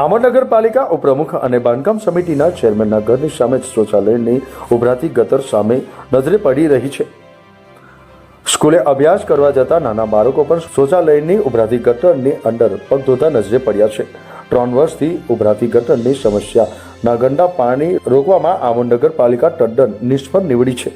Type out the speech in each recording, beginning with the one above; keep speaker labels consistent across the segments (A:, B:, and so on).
A: આમોદ નગરપાલિકા ઉપપ્રમુખ અને બાંધકામ સમિતિના ચેરમેનના ઘરની સામે શૌચાલયની ઉભરાતી ગતર સામે નજરે પડી રહી છે. સ્કૂલે અભ્યાસ કરવા જતા નાના બાળકો પણ શૌચાલયની ઉભરાતી ગટરની અંદર પગ ધોતા નજરે પડ્યા છે. ત્રણ વર્ષથી ઉભરાતી ગટરની સમસ્યાના ગંદા પાણી રોકવામાં આમોદ નગરપાલિકા તદ્દન નિષ્ફળ નીવડી છે.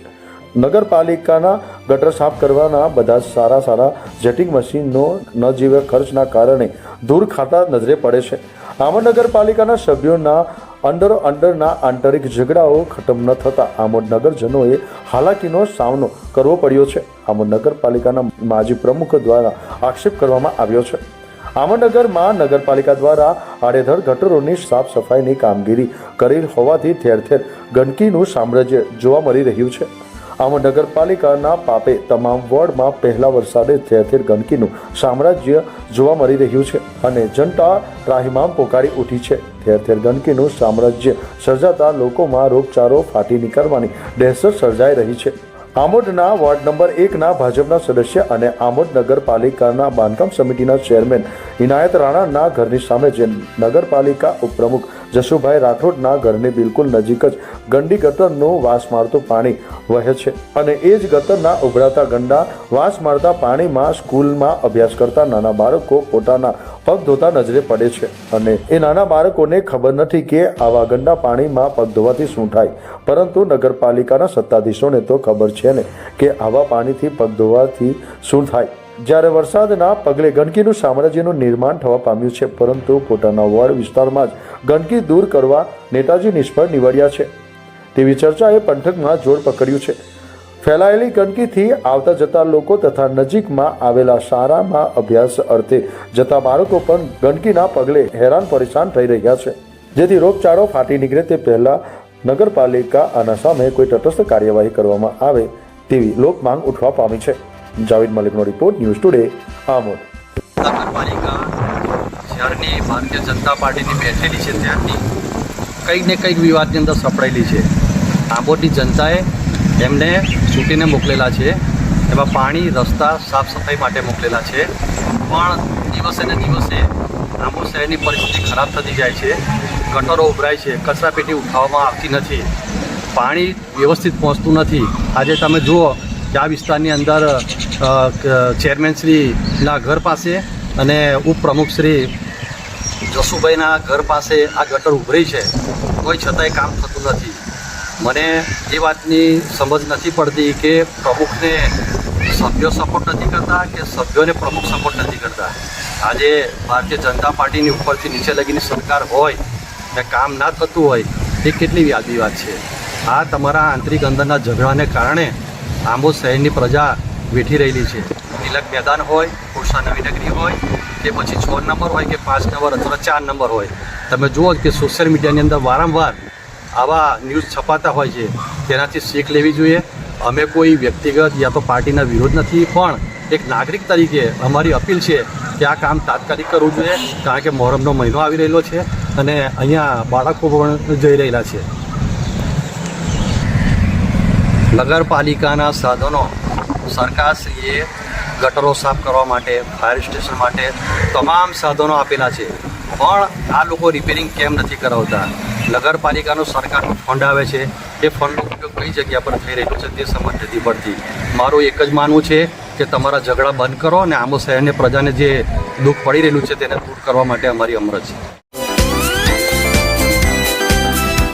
A: નગરપાલિકાના ગટર સાફ કરવાના બધા સારા સારા જેટિંગ મશીનો ન જીવે ખર્ચના કારણે દૂર ખાતા નજરે પડે છે. આમોદ નગરપાલિકાના સભ્યોના અંડરો અંડરના આંતરિક ઝઘડાઓ ખતમ ન થતા આમોદ નગરજનોએ હાલાકીનો સામનો કરવો પડ્યો છે. આમોદ નગરપાલિકાના માજી પ્રમુખ દ્વારા આક્ષેપ કરવામાં આવ્યો છે. આમનગરમાં નગરપાલિકા દ્વારા આડેધડ ગટરોની સાફ સફાઈની કામગીરી કરી હોવાથી ઠેર ઠેર ગંદકીનું સામ્રાજ્ય જોવા મળી રહ્યું છે. આમોદ નગરપાલિકાના પાપે તમામ વોર્ડમાં પહેલા વરસાદે ઠેર ગંદકીનું સામ્રાજ્ય જોવા મળી રહ્યું છે અને જનતા ત્રાહિમામ પોકારી ઉઠી છે. ઠેર ઠેર ગંદકીનું સામ્રાજ્ય સર્જાતા લોકોમાં રોગચાળો ફાટી નીકળવાની દહેશત સર્જાઈ રહી છે. આમોદના વોર્ડ નંબર એકના ભાજપના સદસ્ય અને આમોદ નગરપાલિકાના બાંધકામ સમિતિના ચેરમેન ઇનાયત રાણાના ઘરની સામે જે નગરપાલિકા ઉપપ્રમુખ જશુભાઈ રાઠોડના ઘરની બિલકુલ નજીક જ ગંડી ગટરનું વાસ મારતું પાણી વહે છે અને એ જ ગટરના ઉભરાતા ગંડા વાસ મારતા પાણીમાં સ્કૂલમાં અભ્યાસ કરતા નાના બાળકો પોતાના પગ ધોતા નજરે પડે છે અને એ નાના બાળકોને ખબર નથી કે આવા ગંડા પાણીમાં પગ ધોવાથી શું થાય. પરંતુ નગરપાલિકાના સત્તાધીશોને તો ખબર છે ને કે આવા પાણીથી પગ ધોવાથી શું થાય. જ્યારે વરસાદના પગલે ગંદકીનું સામ્રાજ્યનું નિર્માણ થવા પામ્યું છે, પરંતુ પોતાના વોર્ડ વિસ્તારમાં જ ગંદકી દૂર કરવા નેતાજી નિષ્ફળ નીવડ્યા છે. તેવી ચર્ચાએ પંથકમાં જોર પકડ્યું છે. ફેલાયેલી ગંદકીથી આવતા જતા લોકો તથા નજીકમાં આવેલા શાળામાં અભ્યાસ અર્થે જતા બાળકો પણ ગંદકીના પગલે હેરાન પરેશાન થઈ રહ્યા છે. જેથી રોગચાળો ફાટી નીકળે તે પહેલા નગરપાલિકા આના સામે કોઈ તટસ્થ કાર્યવાહી કરવામાં આવે તેવી લોકમાંગ ઉઠવા પામી છે. જાવેદ મલિકનો રિપોર્ટ, ન્યૂઝ ટુડે, આમોદ.
B: નગરપાલિકા જ્યારની ભારતીય જનતા પાર્ટીની બેઠેલી છે ત્યાંથી કંઈક ને કંઈક વિવાદની અંદર સપડાયેલી છે. આંબોડની જનતાએ એમને ચૂંટીને મોકલેલા છે. એમાં પાણી, રસ્તા સાફ સફાઈ માટે મોકલેલા છે. પણ દિવસે ને દિવસે આંબો શહેરની પરિસ્થિતિ ખરાબ થતી જાય છે. ગટરો ઉભરાય છે. કચરાપેટી ઉઠાવવામાં આવતી નથી. પાણી વ્યવસ્થિત પહોંચતું નથી. આજે તમે જુઓ કે આ વિસ્તારની અંદર ચેરમેનશ્રીના ઘર પાસે અને ઉપપ્રમુખશ્રી જસુભાઈના ઘર પાસે આ ગટર ઉભરી છે. કોઈ છતાંય કામ થતું નથી. મને એ વાતની સમજ નથી પડતી કે પ્રમુખને સભ્યો સપોર્ટ નથી કરતા કે સભ્યોને પ્રમુખ સપોર્ટ નથી કરતા. આજે ભારતીય જનતા પાર્ટીની ઉપરથી નીચે લગીની સરકાર હોય ને કામ ના થતું હોય, એ કેટલી વ્યાજબી વાત છે. આ તમારા આંતરિક અંદરના ઝઘડાને કારણે આંબોદ શહેરની પ્રજા વેઠી રહેલી છે. તિલક મેદાન હોય, ઉષા નવી નગરી હોય, કે પછી છ નંબર હોય કે પાંચ નંબર અથવા ચાર નંબર હોય. તમે જુઓ કે સોશિયલ મીડિયાની અંદર વારંવાર આવા ન્યૂઝ છપાતા હોય છે. તેનાથી શીખ લેવી જોઈએ. અમે કોઈ વ્યક્તિગત યા તો પાર્ટીના વિરોધ નથી, પણ એક નાગરિક તરીકે અમારી અપીલ છે કે આ કામ તાત્કાલિક કરવું જોઈએ, કારણ કે મોહરમનો મહિનો આવી રહેલો છે અને અહીંયા બાળકો પણ જઈ રહેલા છે. નગરપાલિકાના સાધનો સરકારશ્રીએ ગટરો સાફ કરવા માટે, ફાયર સ્ટેશન માટે તમામ સાધનો આપેલા છે. પણ આ લોકો રિપેરિંગ કેમ નથી કરાવતા? નગરપાલિકાનો સરકારનો ફંડ આવે છે. એ ફંડનો ઉપયોગ કઈ જગ્યા પર થઈ રહ્યો છે તે સમજ નથી પડતી મારું એક જ માનવું છે કે તમારા ઝઘડા બંધ કરો અને આંબો શહેરને પ્રજાને જે દુઃખ પડી રહેલું છે તેને દૂર કરવા માટે અમારી અમરજ છે.